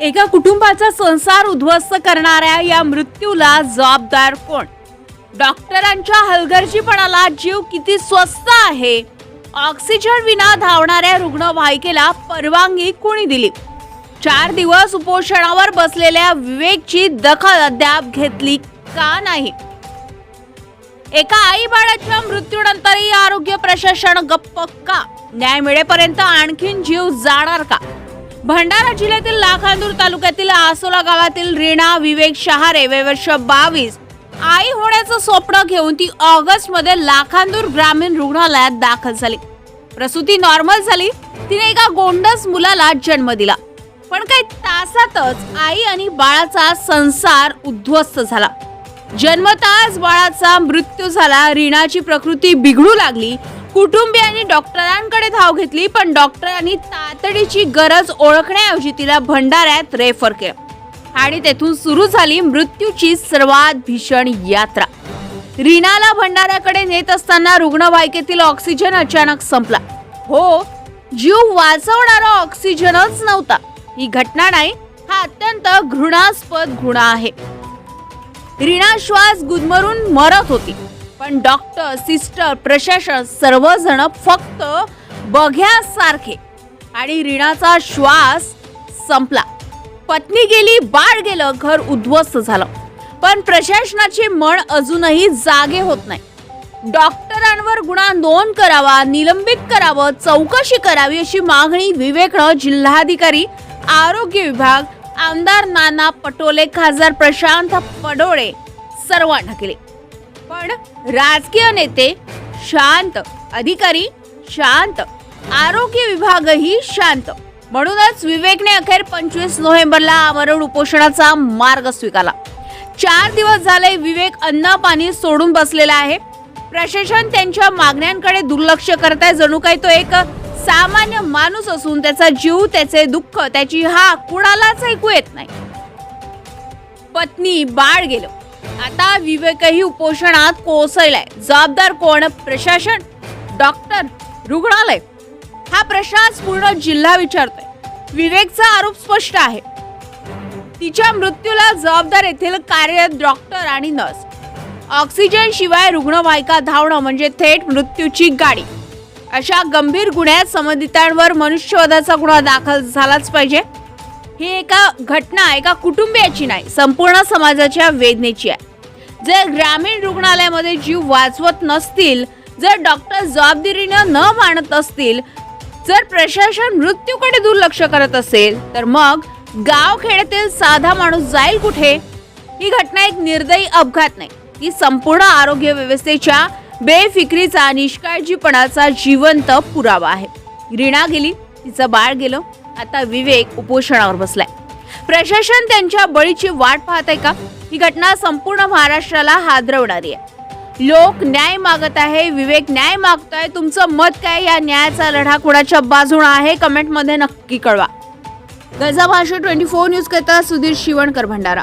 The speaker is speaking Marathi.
एका कुटुंबाचा संसार उद्ध्वस्त करणाऱ्या या मृत्यूला जबाबदार कोण? डॉक्टरांच्या हलगर्जीपणाला जीव किती स्वस्त आहे? ऑक्सिजन विना धावणाऱ्या रुग्णवाहिकेला परवानगी कोणी दिली? चार दिवस उपोषणावर बसलेल्या विवेकची दखल अद्याप घेतली का नाही? एका आई बाळाच्या मृत्यूनंतरही आरोग्य प्रशासन गप्प का? न्याय मिळेपर्यंत आणखीन जीव जाणार का? भंडारा जिल्ह्यातील लाखांदूर तालुक्यातील आसोला गावातील रीणा विवेक शहारे वय वर्ष बावीस आई होण्याचं स्वप्न घेऊन ती ऑगस्टमध्ये लाखांदूर ग्रामीण रुग्णालयात दाखल झाली. प्रसूती नॉर्मल झाली तिने एका गोंडस मुलाला जन्म दिला. पण काही तासातच आई आणि बाळाचा संसार उद्ध्वस्त झाला. जन्मताच बाळाचा मृत्यू झाला रीणाची प्रकृती बिघडू लागली कुटुंबियांनी डॉक्टरांकडे धाव घेतली पण डॉक्टरांनी तातडीची गरज ओळखण्याऐवजी तिला भंडाऱ्यात रेफर केलं. आणि तेथून सुरू झाली मृत्यूची सर्वात भीषण यात्रा. रीनाला भंडाऱ्याकडे नेत असताना रुग्णवाहिकेतील ऑक्सिजन अचानक संपला. हो जीव वाचवणारा ऑक्सिजनच नव्हता. ही घटना नाही हा अत्यंत घृणास्पद गुन्हा आहे. रीना श्वास गुदमरून मरत होती. पण डॉक्टर सिस्टर प्रशासन सर्वजण फक्त बघ्यासारखे. आणि रीणाचा श्वास संपला. पत्नी गेली बाळ गेलं घर उद्ध्वस्त झालं. पण प्रशासनाचे मन अजूनही जागे होत नाही. डॉक्टरांवर गुन्हा नोंद करावा निलंबित करावं चौकशी करावी अशी मागणी विवेकनं जिल्हाधिकारी आरोग्य विभाग आमदार नाना पटोले खासदार प्रशांत पडोळे सर्वांना केली. पण राजकीय नेते शांत अधिकारी शांत आरोग्य विभागही शांत. म्हणूनच विवेकने अखेर पंचवीस नोव्हेंबरला आमरण उपोषणाचा मार्ग स्वीकारला. चार दिवस झाले विवेक अन्न पाणी सोडून बसलेला आहे. प्रशासन त्यांच्या मागण्यांकडे दुर्लक्ष करत आहे. जणू काही तो एक सामान्य माणूस असून त्याचा जीव त्याचे दुःख त्याची हा कुणालाच ऐकू येत नाही. पत्नी बाळ गेलं. आता विवेकही उपोषणात कोसळलाय. जबाबदार कोण? प्रशासन. डॉक्टर रुग्णालय. हा प्रश्न पूर्ण जिल्हा विचारतोय. विवेकचा आरोप स्पष्ट आहे. तिच्या मृत्यूला जबाबदार येथील कार्यरत डॉक्टर आणि नर्स. ऑक्सिजन शिवाय रुग्णवाहिका धावणं म्हणजे थेट मृत्यूची गाडी. अशा गंभीर गुन्ह्यात संबंधितांवर मनुष्यवधाचा गुन्हा दाखल झालाच पाहिजे. ही एका घटना एका कुटुंबियाची नाही संपूर्ण समाजाच्या वेदनेची आहे. जर ग्रामीण रुग्णालयामध्ये जीव वाचवत नसतील जर डॉक्टर जबाबदारीनं न मानत असतील जर प्रशासन मृत्यूकडे दुर्लक्ष करत असेल तर मग गाव खेड्यातील साधा माणूस जाईल कुठे? ही घटना एक निर्दयी अपघात नाही. ती संपूर्ण आरोग्य व्यवस्थेच्या बेफिक्रीचा निष्काळजीपणाचा जिवंत पुरावा आहे. रीणा गेली तिचं बाळ गेलं. आता विवेक उपोषणावर बसलाय. प्रशासन त्यांच्या बळीची वाट पाहत आहे का? ही घटना संपूर्ण महाराष्ट्राला हादरवणारी आहे. लोक न्याय मागत आहे विवेक न्याय मागतोय. तुमचं मत काय? या न्यायाचा लढा कुणाच्या बाजूने आहे? कमेंटमध्ये नक्की कळवा. गजा भाषा ट्वेंटी फोर न्यूज करता सुधीर शिवणकर भंडारा.